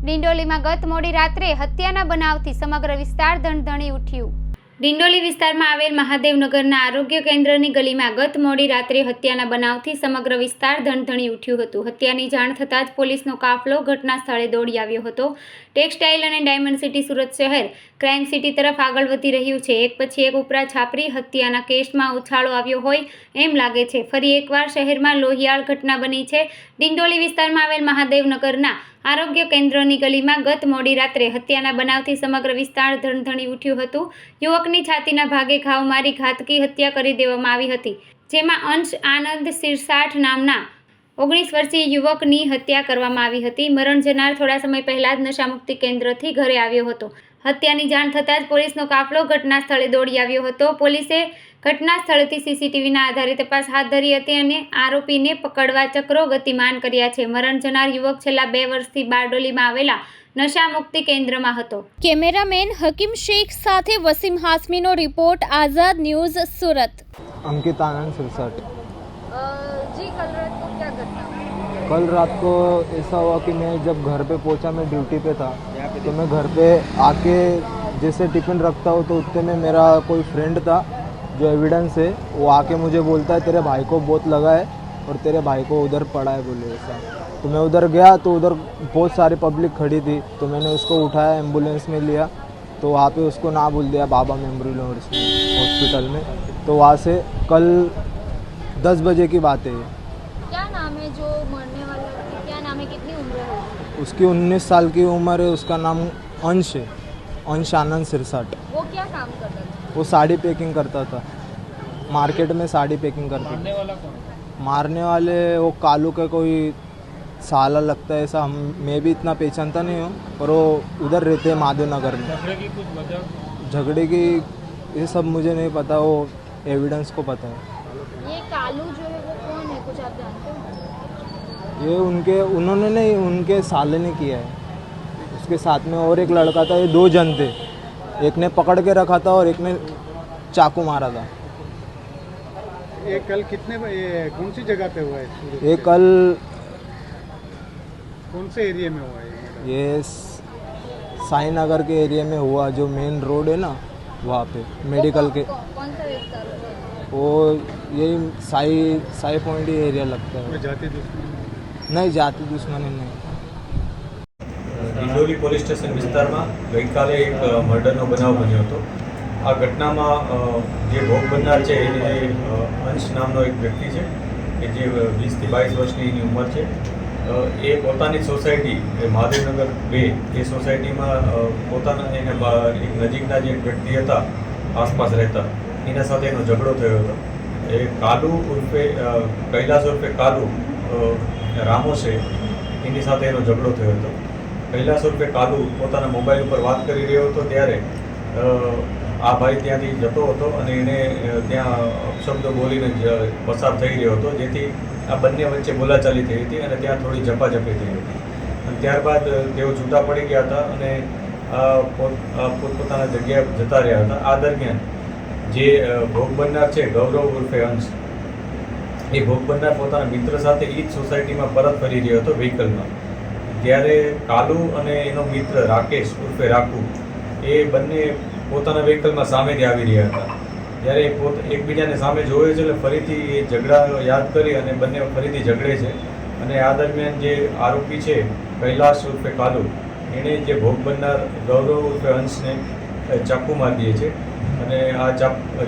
ડિંડોલીમાં ગત મોડી રાત્રે હત્યાના બનાવથી સમગ્ર વિસ્તાર ધણધણી ઉઠ્યું. ડિંડોલી વિસ્તારમાં આવેલ મહાદેવનગરના આરોગ્ય કેન્દ્રની ગલીમાં ગત મોડી રાત્રે હત્યાના બનાવથી સમગ્ર વિસ્તાર ધણધણી ઉઠ્યું હતું. હત્યાની જાણ થતાં જ પોલીસનો કાફલો ઘટના સ્થળે દોડી આવ્યો હતો. ટેક્સટાઇલ અને ડાયમંડ સિટી સુરત શહેર ક્રાઇમ સિટી તરફ આગળ વધી રહ્યું છે. એક પછી એક ઉપરા છાપરી હત્યાના કેસમાં ઉછાળો આવ્યો હોય એમ લાગે છે. ફરી એકવાર શહેરમાં લોહિયાળ ઘટના બની છે. ડિંડોલી વિસ્તારમાં આવેલ મહાદેવનગરના આરોગ્ય કેન્દ્રની ગલીમાં ગત મોડી રાત્રે હત્યાના બનાવથી સમગ્ર વિસ્તાર ધણધણી ઉઠ્યું હતું. યુવકની છાતીના ભાગે ઘાવ મારી ઘાતકી હત્યા કરી દેવામાં આવી હતી, જેમાં અંશ આનંદ સિરસાઠ નામના ઓગણીસ વર્ષીય યુવકની હત્યા કરવામાં આવી હતી. મરણ જનાર થોડા સમય પહેલા જ નશામુક્તિ કેન્દ્રથી ઘરે આવ્યો હતો. હત્યાની જાણ થતાં જ પોલીસનો કાફલો ઘટના સ્થળે દોડી આવ્યો હતો. પોલીસે ઘટના સ્થળેથી સીસીટીવીના આધારે તપાસ હાથ ધરી હતી અને આરોપીને પકડવા ચક્રો ગતિમાન કર્યા છે. મરણ જનાર યુવક છેલ્લા બે વર્ષથી બારડોલીમાં આવેલા નશામુક્તિ કેન્દ્રમાં હતો. કેમેરામેન હકીમ શેખ સાથે વસીમ હાસમીનો રિપોર્ટ આઝાદ ન્યૂઝ સુરત. અંકિત આનંદ સુરસટ कल रात को ऐसा हुआ कि मैं जब घर पे पहुँचा, मैं ड्यूटी पे था तो मैं घर पे आके जैसे टिफ़िन रखता हूँ तो उतने में मेरा कोई फ्रेंड था जो एविडेंस है, वो आके मुझे बोलता है, तेरे भाई को बहुत लगा है और तेरे भाई को उधर पड़ा है, बोले ऐसा। तो मैं उधर गया तो उधर बहुत सारी पब्लिक खड़ी थी तो मैंने उसको उठाया एंबुलेंस में लिया तो वहाँ पे उसको ना बोल दिया, बाबा मेमोरियल हॉस्पिटल में। तो वहाँ से कल दस बजे की बात है नाम है जो मरने वाला व्यक्ति क्या नाम है? कितनी उम्र है उसकी 19 साल की उम्र है उसका नाम अंश है। अंश आनंद सिरसाट वो क्या काम करता था? वो साड़ी पैकिंग करता था। मार्केट में साड़ी पैकिंग करता मारने वाला कौन? मारने वाले वो कालू का कोई साला लगता है ऐसा हम मैं भी इतना पहचानता नहीं हूँ पर वो उधर रहते हैं माधव नगर में। झगड़े की ये सब मुझे नहीं पता वो एविडेंस को पता है। ये कालू जो है वो कौन है? कुछ आप जानते हो? ये उनके उन्होंने नहीं उनके साले ने किया है। उसके साथ में और एक लड़का था ये दो जन थे। एक ने पकड़ के रखा था और एक ने चाकू मारा था। ये कल कितने ये कौन सी जगह पे हुआ है? ये कल कौन से एरिया में हुआ है ये साई नगर के एरिया में हुआ जो मेन रोड है ना वहाँ पे मेडिकल के। वो यही साई साई पॉइंट एरिया लगता है। जाति दुश्मन નહીં જાતિ દુશ્મની નહીં. ડિંડોલી પોલીસ સ્ટેશન વિસ્તારમાં ગઈકાલે એક મર્ડરનો બનાવ બન્યો હતો. આ ઘટનામાં જે ભોગ બનનાર છે, એને અંશ નામનો એક વ્યક્તિ છે કે જે વીસથી બાવીસ વર્ષની એની ઉંમર છે. એ પોતાની સોસાયટી, એ મહાદેવનગર બે, એ સોસાયટીમાં પોતાના, એને એક નજીકના જે વ્યક્તિ હતા, આસપાસ રહેતા, એના સાથે એનો ઝઘડો થયો હતો. એ કાલુ ઉર્ફે કૈલાસ ઉર્ફે કાલુ રામો છે, એની સાથે એનો ઝઘડો થયો હતો. કૈલાસ ઉર્ફે કાલુ પોતાના મોબાઈલ ઉપર વાત કરી રહ્યો હતો ત્યારે આ ભાઈ ત્યાંથી જતો હતો અને એને ત્યાં અપશબ્દો બોલીને પસાર થઈ રહ્યો હતો, જેથી આ બંને વચ્ચે બોલાચાલી થઈ હતી અને ત્યાં થોડી ઝપાઝપી થઈ હતી. અને ત્યારબાદ તેઓ છૂટા પડી ગયા હતા અને પોતપોતાના જગ્યાએ જતા રહ્યા હતા. આ દરમિયાન જે ભોગ બનનાર છે ગૌરવ ઉર્ફે અંશ એ ભોગ બનનાર પોતાના મિત્ર સાથે એ જ સોસાયટીમાં પરત ફરી રહ્યો હતો વ્હીકલમાં ત્યારે કાલુ અને એનો મિત્ર રાકેશ ઉર્ફે રાખુ એ બંને પોતાના વ્હીકલમાં સામેથી આવી રહ્યા હતા. જ્યારે એ પોત, એકબીજાને સામે જોવે છે એટલે ફરીથી એ ઝઘડા યાદ કરી અને બંને ફરીથી ઝઘડે છે. અને આ દરમિયાન જે આરોપી છે કૈલાસ ઉર્ફે કાલુ, એણે જે ભોગ બનનાર ગૌરવ ઉર્ફે અંશને ચાકુ મારીએ છીએ. અને આ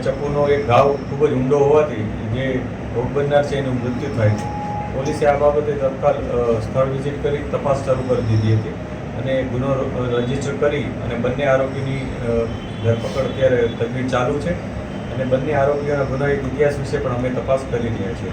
ચાકુનો એક ઘાવ ખૂબ જ ઊંડો હોવાથી જે ભોગ બનનાર છે એનું મૃત્યુ થાય છે. પોલીસે આ બાબતે તત્કાલ સ્થળ વિઝિટ કરી તપાસ શરૂ કરી દીધી હતી અને ગુનો રજિસ્ટર કરી અને બંને આરોપીની ધરપકડ અત્યારે તજવીજ ચાલુ છે. અને બંને આરોપીઓના ગુનાહિત ઇતિહાસ વિશે પણ અમે તપાસ કરી રહ્યા છીએ.